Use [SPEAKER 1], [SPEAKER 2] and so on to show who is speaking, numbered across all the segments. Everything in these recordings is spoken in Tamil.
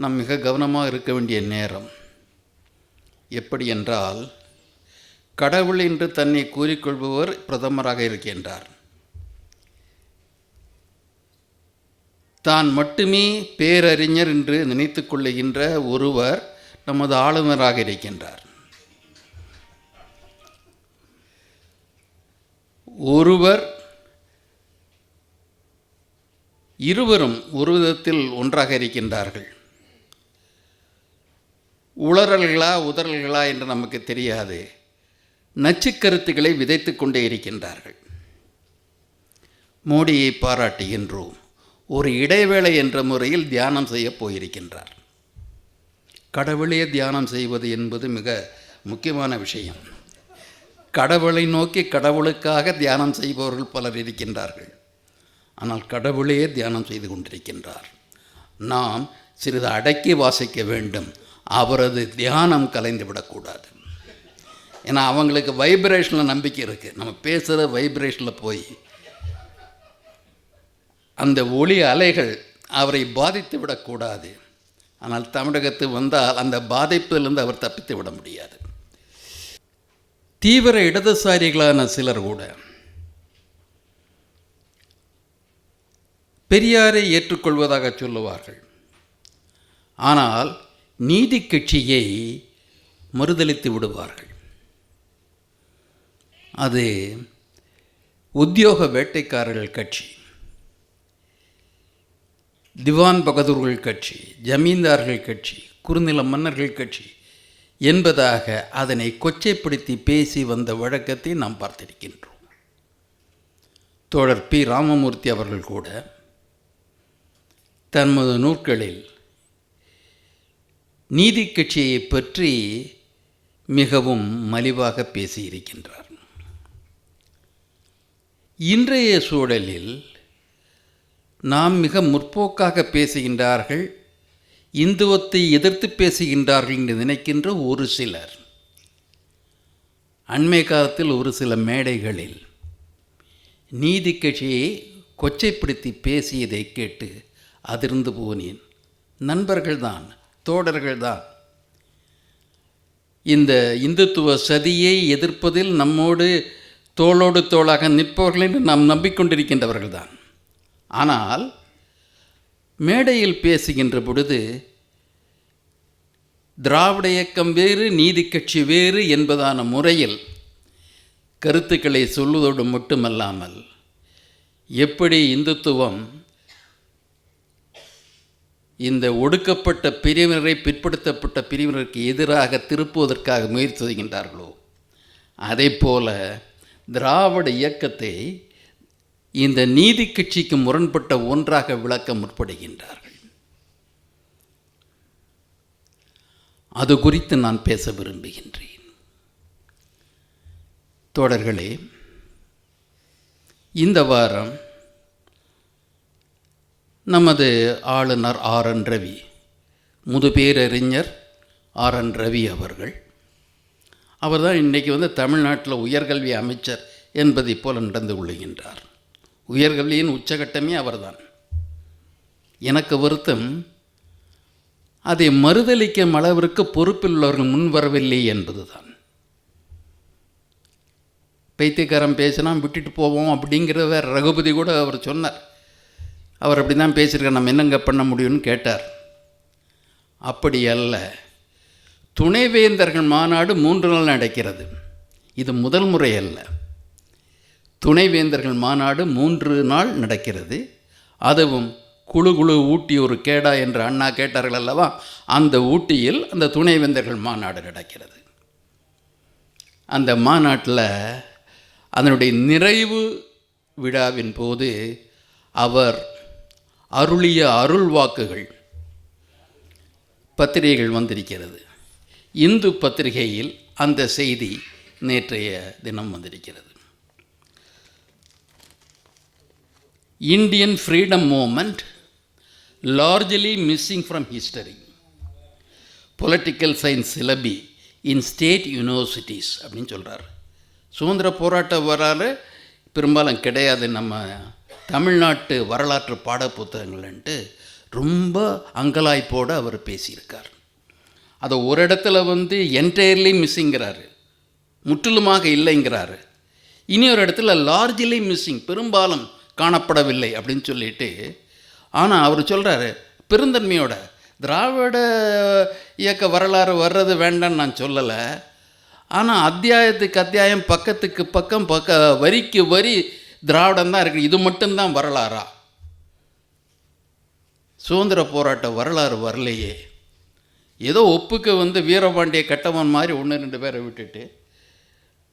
[SPEAKER 1] நாம் மிக கவனமாக இருக்க வேண்டிய நேரம். எப்படி என்றால் கடவுள் என்று தன்னை கூறிக்கொள்பவர் பிரதமராக இருக்கின்றார். தான் மட்டுமே பேரறிஞர் என்று நினைத்து கொள்ளுகின்ற ஒருவர் நமது ஆளுநராக இருக்கின்றார். ஒருவர் இருவரும் ஒரு விதத்தில் ஒன்றாக இருக்கின்றார்கள். உளறல்களா உதறல்களா என்று நமக்கு தெரியாது. நச்சுக்கருத்துக்களை விதைத்து கொண்டே இருக்கின்றார்கள். மோடியை பாராட்டுகின்றோம். ஒரு இடைவேளை என்ற முறையில் தியானம் செய்யப் போயிருக்கின்றார். கடவுளே தியானம் செய்வது என்பது மிக முக்கியமான விஷயம். கடவுளை நோக்கி கடவுளுக்காக தியானம் செய்பவர்கள் பலர் இருக்கின்றார்கள். ஆனால் கடவுளே தியானம் செய்து கொண்டிருக்கின்றார். நாம் சிறிது அடக்கி வாசிக்க வேண்டும். அவரது தியானம் கலைந்து விடக்கூடாது ஏன்னா அவங்களுக்கு வைப்ரேஷனில் நம்பிக்கை இருக்குது நம்ம பேசுகிற வைப்ரேஷனில் போய் அந்த ஒளி அலைகள் அவரை பாதித்து விடக்கூடாது ஆனால் தமிழகத்து வந்தால் அந்த பாதிப்பிலிருந்து அவர் தப்பித்து விட முடியாது. தீவிர இடதுசாரிகளான சிலர் கூட பெரியாரை ஏற்றுக்கொள்வதாக சொல்லுவார்கள். ஆனால் நீதி கட்சியை மறுதளித்து விடுவார்கள். அது உத்தியோக வேட்டைக்காரர்கள் கட்சி திவான் பகதூர்கள் கட்சி ஜமீன்தார்கள் கட்சி குறுநில மன்னர்கள் கட்சி என்பதாக அதனை கொச்சைப்படுத்தி பேசி வந்த வழக்கத்தை நாம் பார்த்திருக்கின்றோம். தோழர் பி. ராமமூர்த்தி அவர்கள் கூட தமது நூற்களில் நீதி கட்சியை பற்றி மிகவும் மலிவாக பேசியிருக்கின்றார். இன்றைய சூழலில் நாம் மிக முற்போக்காக பேசுகின்றார்கள் இந்துவத்தை எதிர்த்து பேசுகின்றார்கள் என்று நினைக்கின்ற ஒரு சிலர். அண்மை காலத்தில் ஒரு சில மேடைகளில் நீதி கட்சியை கொச்சைப்படுத்தி பேசியதை கேட்டு அதிர்ந்து போனேன். நண்பர்கள்தான் தோடர்கள் தான் இந்த இந்துத்துவ சதியை எதிர்ப்பதில் நம்மோடு தோளோடு தோளாக நிற்பவர்கள் என்று நாம் நம்பிக்கொண்டிருக்கின்றவர்கள்தான். ஆனால் மேடையில் பேசுகின்ற பொழுது திராவிட இயக்கம் வேறு நீதி கட்சி வேறு என்பதான முறையில் கருத்துக்களை சொல்வதோடு மட்டுமல்லாமல் எப்படி இந்துத்துவம் இந்த ஒடுக்கப்பட்ட பிரிவினரை பிற்படுத்தப்பட்ட பிரிவினருக்கு எதிராக திருப்புவதற்காக முயற்சி செய்கின்றார்களோ? அதே போல திராவிட இயக்கத்தை இந்த நீதி கட்சிக்கு முரண்பட்ட ஒன்றாக விளக்க முற்படுகின்றார்கள். அது குறித்து நான் பேச விரும்புகின்றேன். தோழர்களே இந்த வாரம் நமது ஆளுநர் ஆர் என் ரவி முதுபேரறிஞர் ஆர் என் ரவி அவர்கள். அவர் தான் இன்றைக்கி வந்து தமிழ்நாட்டில் உயர்கல்வி அமைச்சர் என்பதைப் போல நடந்து கொள்ளுகின்றார் உயர்கல்வியின் உச்சகட்டமே அவர்தான். எனக்கு வருத்தம் அதை மறுதளிக்கும் அளவிற்கு பொறுப்பில் உள்ளவர்கள் முன்வரவில்லை என்பதுதான். பைத்தியக்காரன் பேசினா விட்டுட்டு போவோம் அப்படிங்கிறத ரகுபதி கூட அவர் சொன்னார். அவர் அப்படி தான் பேசியிருக்கார் நம்ம என்னங்க பண்ண முடியும்னு கேட்டார். அப்படி அல்ல. துணைவேந்தர்கள் மாநாடு மூன்று நாள் நடக்கிறது. இது முதல் முறை அல்ல. துணைவேந்தர்கள் மாநாடு மூன்று நாள் நடக்கிறது. அதுவும் குழு குழு ஊட்டி ஒரு கேடா என்று அண்ணா கேட்டார்கள் அல்லவா? அந்த ஊட்டியில் அந்த துணைவேந்தர்கள் மாநாடு நடக்கிறது. அந்த மாநாட்டில் அதனுடைய நிறைவு விழாவின் போது அவர் அருளிய அருள் வாக்குகள் பத்திரிகைகள் வந்திருக்கிறது. இந்து பத்திரிகையில் அந்த செய்தி நேற்றைய தினம் வந்திருக்கிறது. Indian freedom movement largely missing from history political science syllabi in state universities அப்படின்னு சொல்கிறார் சுதந்திர போராட்ட வரலாறு பெரும்பாலும் கிடையாது நம்ம தமிழ்நாட்டு வரலாற்று பாட புத்தகங்கள்ன்ட்டு ரொம்ப அங்கலாய்ப்போடு அவர் பேசியிருக்கார். அதை ஒரு இடத்துல வந்து என்டையர்லி மிஸ்ஸிங்கிறாரு முற்றிலுமாக இல்லைங்கிறாரு. இனி ஒரு இடத்துல லார்ஜ்லி மிஸ்ஸிங் பெரும்பாலும் காணப்படவில்லை அப்படின்னு சொல்லிட்டு ஆனால் அவர் சொல்கிறாரு பெருந்தன்மையோட திராவிட இயக்க வரலாறு வர்றது வேண்டாம்னு நான் சொல்லலை. ஆனால் அத்தியாயத்துக்கு அத்தியாயம் பக்கத்துக்கு பக்கம் பக்க வரிக்கு வரி திராவிடம் தான் இருக்குது. இது மட்டும்தான் வரலாறா? சுதந்திர போராட்ட வரலாறு வரலையே. ஏதோ ஒப்புக்கு வந்து வீரபாண்டிய கட்டவன் மாதிரி ஒன்று ரெண்டு பேரை விட்டுட்டு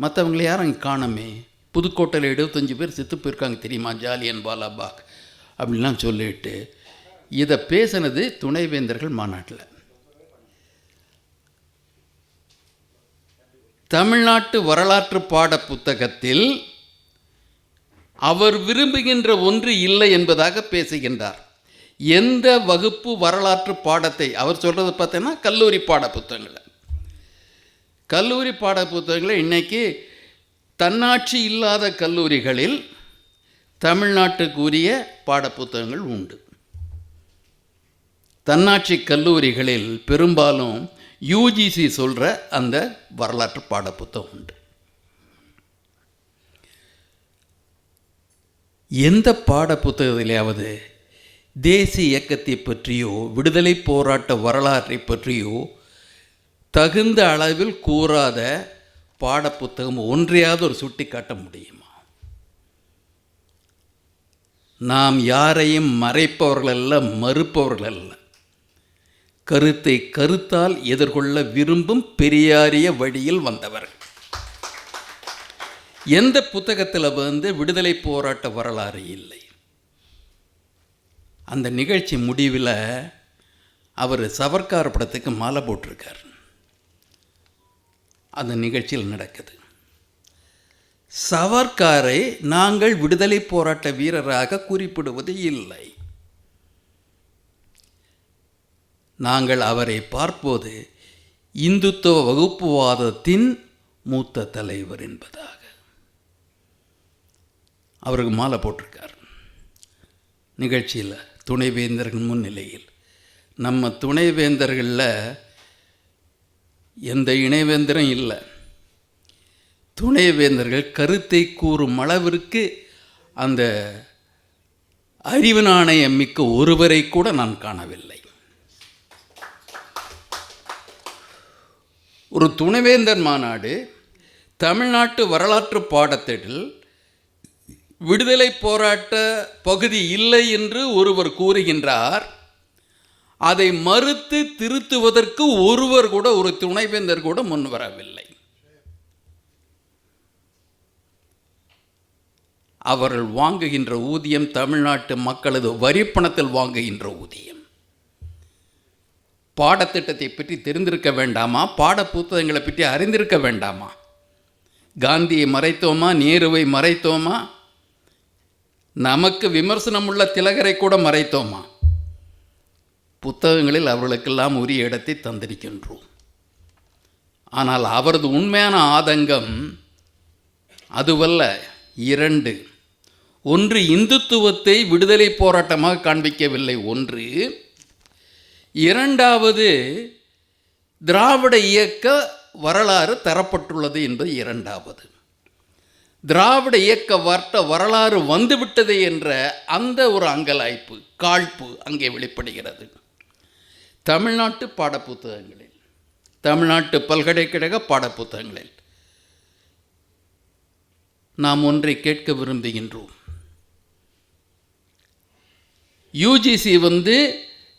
[SPEAKER 1] மற்றவங்கள யாரும் இங்க காணோமே. புதுக்கோட்டையில் எழுபத்தஞ்சு பேர் செத்து போயிருக்காங்க தெரியுமா? ஜாலியன் பாலாபாக் அப்படின்லாம் சொல்லிட்டு இதை பேசினது துணைவேந்தர்கள் மாநாட்டில். தமிழ்நாட்டு வரலாற்று பாட புத்தகத்தில் அவர் விரும்புகின்ற ஒன்று இல்லை என்பதாக பேசுகின்றார். எந்த வகுப்பு வரலாற்று பாடத்தை அவர் சொல்கிறது பார்த்தீங்கன்னா கல்லூரி பாட புத்தகங்களை கல்லூரி பாட புத்தகங்களை இன்றைக்கி தன்னாட்சி இல்லாத கல்லூரிகளில் தமிழ்நாட்டுக்குரிய பாடப்புத்தகங்கள் உண்டு. தன்னாட்சி கல்லூரிகளில் பெரும்பாலும் யூஜிசி சொல்கிற அந்த வரலாற்று பாடப்புத்தகம் உண்டு. எந்த பாட புத்தகத்திலேயாவது தேசிய இயக்கத்தை பற்றியோ விடுதலை போராட்ட வரலாற்றை பற்றியோ தகுந்த அளவில் கூறாத பாடப்புத்தகம் ஒன்றையாவது ஒரு சுட்டி காட்ட முடியுமா? நாம் யாரையும் மறைப்பவர்கள் அல்ல மறுப்பவர்கள் அல்ல கருத்தை கருத்தால் எதிர்கொள்ள விரும்பும் பெரியாரிய வழியில் வந்தவர்கள். எந்த புத்தகத்தில் வந்து விடுதலை போராட்ட வரலாறு இல்லை? அந்த நிகழ்ச்சி முடிவில் அவர் சவர்க்கார் படத்துக்கு மாலை போட்டிருக்கார். அந்த நிகழ்ச்சியில் நடக்குது. சவர்க்காரை நாங்கள் விடுதலை போராட்ட வீரராக குறிப்பிடுவது இல்லை. நாங்கள் அவரை பார்ப்போது இந்துத்துவ வகுப்புவாதத்தின் மூத்த தலைவர் என்பதாக அவருக்கு மாலை போட்டிருக்கார். நிகழ்ச்சியில் துணைவேந்தர்கள் முன்னிலையில். நம்ம துணைவேந்தர்களில் எந்த இணைவேந்தரும் இல்லை. துணைவேந்தர்கள் கருத்தை கூறும் அளவிற்கு அந்த அறிவு நாணயம் மிக்க ஒருவரை கூட நான் காணவில்லை. ஒரு துணைவேந்தர் மாநாடு தமிழ்நாட்டு வரலாற்று பாடத்திட்டில் விடுதலை போராட்ட பகுதி இல்லை என்று ஒருவர் கூறுகின்றார். அதை மறுத்து திருத்துவதற்கு ஒருவர் கூட ஒரு துணைவேந்தர் கூட முன் வரவில்லை. அவர்கள் வாங்குகின்ற ஊதியம் தமிழ்நாட்டு மக்களது வரிப்பணத்தில் வாங்குகின்ற ஊதியம். பாடத்திட்டத்தை பற்றி தெரிந்திருக்க வேண்டாமா? பாட புத்தகங்களை பற்றி அறிந்திருக்க வேண்டாமா? காந்தியை மறைத்தோமா? நேருவை மறைத்தோமா? நமக்கு விமர்சனம் உள்ள திலகரை கூட மறைத்தோமா? புத்தகங்களில் அவர்களுக்கெல்லாம் உரிய இடத்தை தந்திருக்கின்றோம். ஆனால் அவரது உண்மையான ஆதங்கம் அதுவல்ல இரண்டு ஒன்று இந்துத்துவத்தை விடுதலை போராட்டமாக காண்பிக்கவில்லை ஒன்று இரண்டாவது திராவிட இயக்க வரலாறு தரப்பட்டுள்ளது என்பது இரண்டாவது. திராவிட இயக்க வர்த்த வரலாறு வந்துவிட்டது என்ற அந்த ஒரு அங்கலாய்ப்பு காழ்ப்பு அங்கே வெளிப்படுகிறது. தமிழ்நாட்டு பாடப்புத்தகங்களில் தமிழ்நாட்டு பல்கலைக்கழக பாடப்புத்தகங்களில் நாம் ஒன்றை கேட்க விரும்புகின்றோம். யூஜிசி வந்து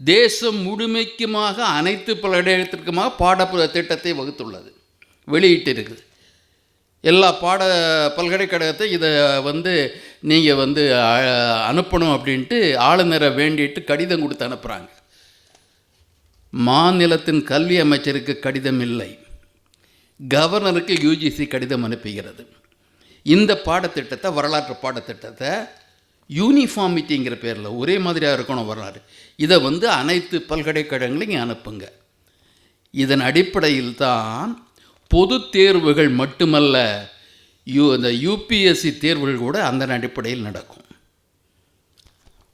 [SPEAKER 1] தேசம் முழுமைக்குமாக அனைத்து பல்கலைக்கழகத்திற்குமாக பாட திட்டத்தை வகுத்துள்ளது வெளியிட்டிருக்குது எல்லா பாட பல்கலைக்கழகத்தை இதை வந்து நீங்கள் வந்து அனுப்பணும் அப்படின்ட்டு ஆளுநரை வேண்டிட்டு கடிதம் கொடுத்து அனுப்புகிறாங்க மாநிலத்தின் கல்வி அமைச்சருக்கு கடிதம் இல்லை. கவர்னருக்கு யூஜிசி கடிதம் அனுப்புகிறது. இந்த பாடத்திட்டத்தை வரலாற்று பாடத்திட்டத்தை யூனிஃபார்மிட்டிங்கிற பேரில் ஒரே மாதிரியாக இருக்கணும் வரலாறு. இதை வந்து அனைத்து பல்கலைக்கழகங்களையும் அனுப்புங்க. இதன் அடிப்படையில் தான் பொது தேர்வுகள் மட்டுமல்ல யூ அந்த யூபிஎஸ்சி தேர்வுகள் கூட அந்த அடிப்படையில் நடக்கும்.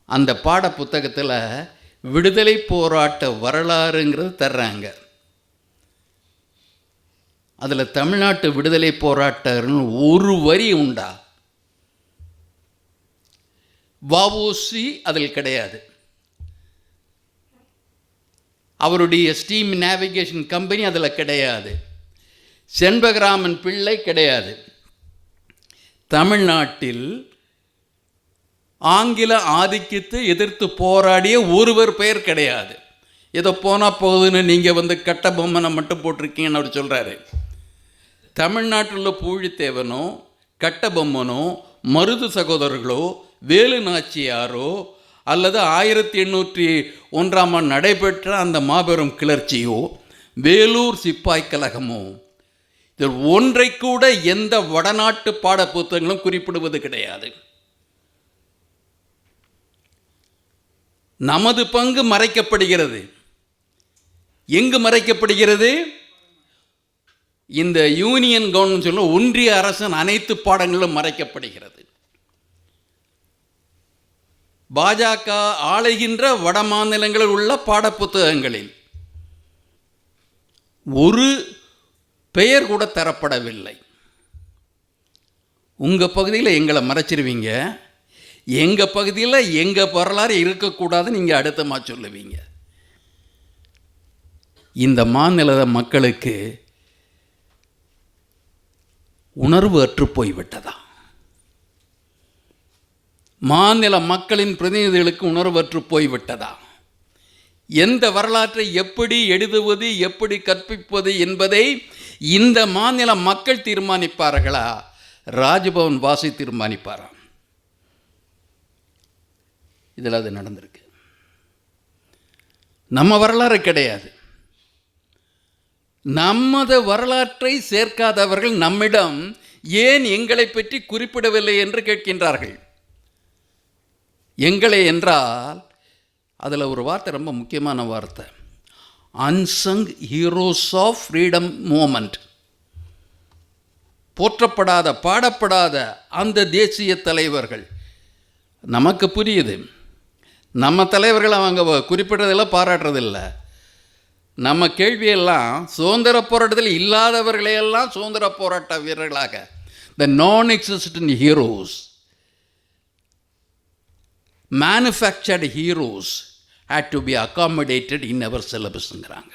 [SPEAKER 1] அந்த பாட புத்தகத்தில் விடுதலை போராட்ட வரலாறுங்கிறது தர்றாங்க. அதில் தமிழ்நாட்டு விடுதலை போராட்டம்னு ஒரு வரி உண்டா? வாவோசி அதில் கிடையாது. அவருடைய ஸ்டீம் நேவிகேஷன் கம்பெனி அதில் கிடையாது. செண்பகராமன் பிள்ளை கிடையாது. தமிழ்நாட்டில் ஆங்கில ஆதிக்கத்தை எதிர்த்து போராடிய ஒருவர் பெயர் கிடையாது. ஏதோ போனால் போகுதுன்னு நீங்கள் வந்து கட்ட பொம்மனை மட்டும் போட்டிருக்கீங்கன்னு அவர் சொல்கிறாரு தமிழ்நாட்டில் உள்ள பூழித்தேவனோ கட்டபொம்மனோ மருது சகோதரர்களோ வேலு நாச்சியாரோ அல்லது ஆயிரத்தி எண்ணூற்றி ஒன்றாம் ஆண்டு நடைபெற்ற அந்த மாபெரும் கிளர்ச்சியோ வேலூர் சிப்பாய் கழகமோ இதில் ஒன்றை கூட எந்த வடநாட்டு பாட புத்தகங்களும் குறிப்பிடுவது கிடையாது. நமது பங்கு மறைக்கப்படுகிறது. எங்கு மறைக்கப்படுகிறது? இந்த யூனியன் கவர்மெண்ட் சொல்ல ஒன்றிய அரசின் அனைத்து பாடங்களும் மறைக்கப்படுகிறது. பாஜக ஆளுகின்ற வட மாநிலங்களில் உள்ள பாடப்புத்தகங்களில் ஒரு பெயர் கூட தரப்படவில்லை. உங்கள் பகுதியில் எங்களை மறைச்சிருவீங்க. எங்கள் பகுதியில் எங்கள் வரலாறு இருக்கக்கூடாதுன்னு நீங்கள் அடுத்தமாக சொல்லுவீங்க. இந்த மாநில மக்களுக்கு உணர்வு அற்று போய்விட்டதா? மாநில மக்களின் பிரதிநிதிகளுக்கு உணர்வற்று போய்விட்டதா? எந்த வரலாற்றை எப்படி எழுதுவது எப்படி கற்பிப்பது என்பதை இந்த மாநில மக்கள் தீர்மானிப்பார்களா? ராஜ்பவன் வாசி தீர்மானிப்பாராம். இதில் அது நடந்திருக்கு. நம்ம வரலாறு கிடையாது. நமது வரலாற்றை சேர்க்காதவர்கள் நம்மிடம் ஏன் எங்களை பற்றி குறிப்பிடவில்லை என்று கேட்கின்றார்கள்? எங்களை என்றால் அதில் ஒரு வார்த்தை ரொம்ப முக்கியமான வார்த்தை. Unsung heroes of freedom movement போற்றப்படாத பாடப்படாத அந்த தேசிய தலைவர்கள். நமக்கு புரியுது. நம்ம தலைவர்கள் அவங்க குறிப்பிடுறதெல்லாம் பாராட்டுறதில்ல. நம்ம கேள்வியெல்லாம் சுதந்திர போராட்டத்தில் இல்லாதவர்களையெல்லாம் சுதந்திர போராட்ட வீரர்களாக. The non existent heroes manufactured heroes had to be accommodated in our சிலபஸ்ங்கிறாங்க